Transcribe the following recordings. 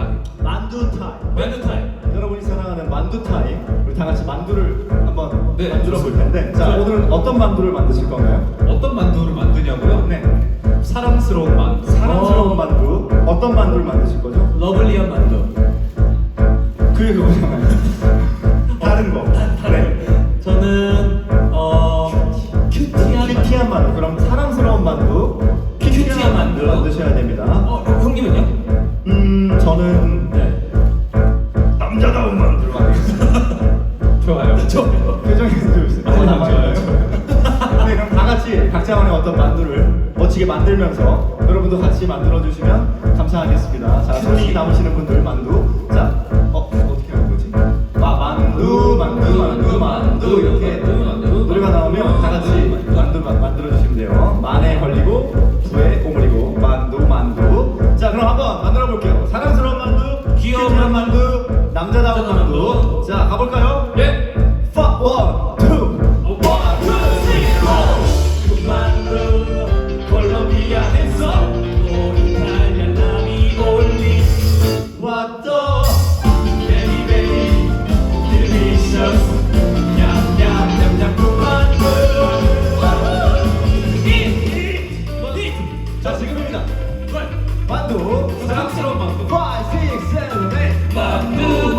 타임. 만두 타임. 만두 타임. 여러분이 사랑하는 만두 타임. 우리 다 같이 만두를 한번 네, 만들어 볼 좋습니다. 텐데. 자 네. 오늘은 어떤 만두를 만드실 건가요? 어떤 만두를 만드냐고요? 네. 사랑스러운 만두. 사랑스러운 어. 만두. 어떤 만두를 만드실 거죠? 각자만의 어떤 만두를 멋지게 만들면서 여러분도 같이 만들어 주시면 감사하겠습니다. 자, 손이 남으시는 분들 만두. 자, 어 어떻게 하는 거지? 마 만두, 만두, 만두, 만두 이렇게 노래가 나오면 다 같이 만두 마- 만들어 주시면 돼요. 만에 걸리고 두에 오므리고 만두, 만두. 자, 그럼 한번 만들어 볼게요. 사랑스러운 만두, 귀여운 만두, 남자다운. 만두. 자, 가볼까요? 예. 파 원,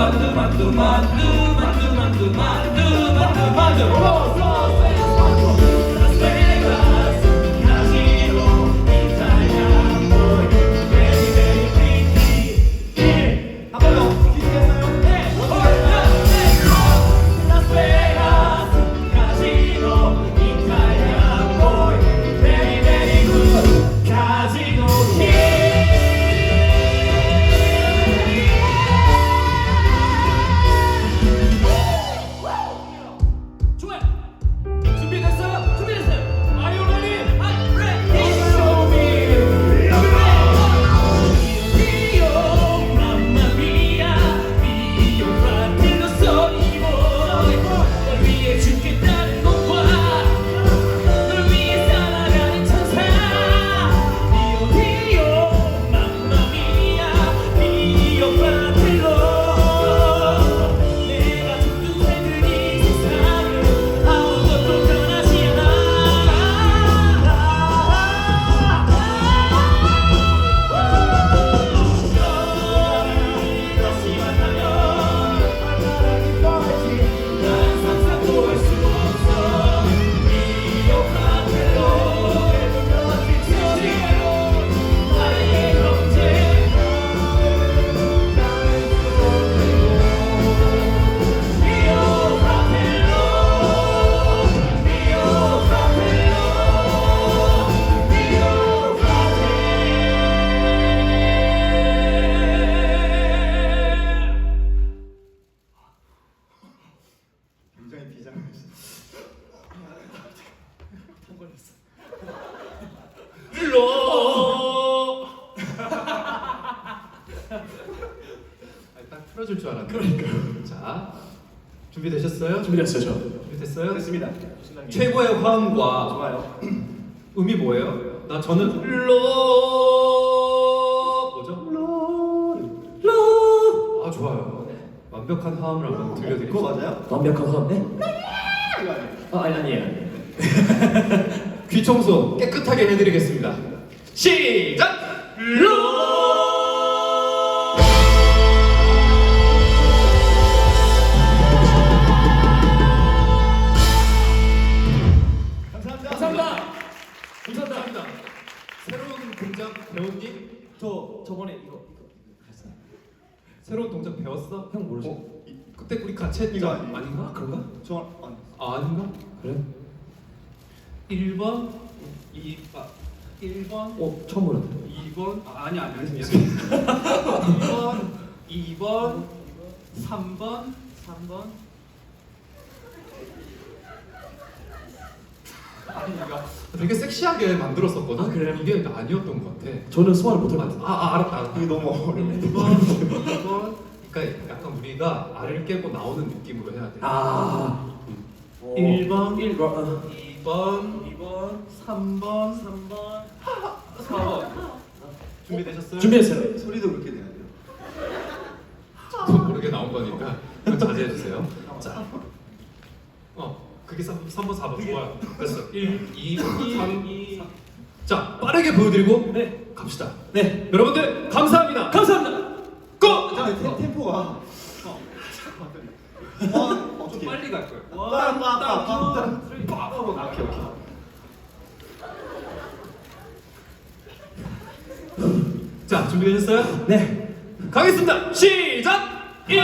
만두 만두 만두 만두 만두 아니, 딱 풀어줄 줄 알았네. 그러니까. 자, 준비되셨어요? 준비됐어요 저 준비됐어요? 됐습니다. 최고의 화음과 좋아요. 음이 뭐예요? 나 저는 일로 뭐죠? 로. 아 좋아요. 완벽한 화음을 한번 그거 들려드릴게요. 맞아요? 완벽한 화음네? 이거 아니에요. 아 아니 아니에요 귀 청소 깨끗하게 해드리겠습니다. 시작! 로! 저 저번에 이거 이거 했어요 새로운 동작 배웠어? 형 모르시 어, 이- 그때 우리 같이 했죠? 이거 아니에요? 아닌가? 그런가? 저 아니. 아, 아닌가? 그래? 1번, 2, 아, 1번, 어 처음 보는데 2번, 아, 아니 아니 아니 2번, 2번, 3번, 3번. 아니 이거 되게 섹시하게 만들었었거든. 아, 그래요? 이게 아니었던 것 같아. 저는 소화를 못할 것 아, 같아요 아 알았다. 알았다. 이게 너무. 1번, 2번. 그러니까 약간 우리가 알을 깨고 나오는 느낌으로 해야 돼. 아 1번, 1 어. 2번, 2번 3번, 3번 4번. 준비되셨어요? 준비했어요. 소리도 그렇게 내야 돼요. 또 모르게 나온 거니까 자제해 주세요. 자, 어, 그게 3, 3번, 4번 좋아요. 됐어. 1, 2, 3, 2. 자, 빠르게 보여드리고 네. 갑시다. 네. 여러분들 감사합니다. 감사합니다. 고! 잠깐 템- 템포가 어, 어떻게? 빨리 갈 거예요. 빡 하고 나. 오케이 오케이. 자, 준비되셨어요? 네. 가겠습니다. 시작! 1,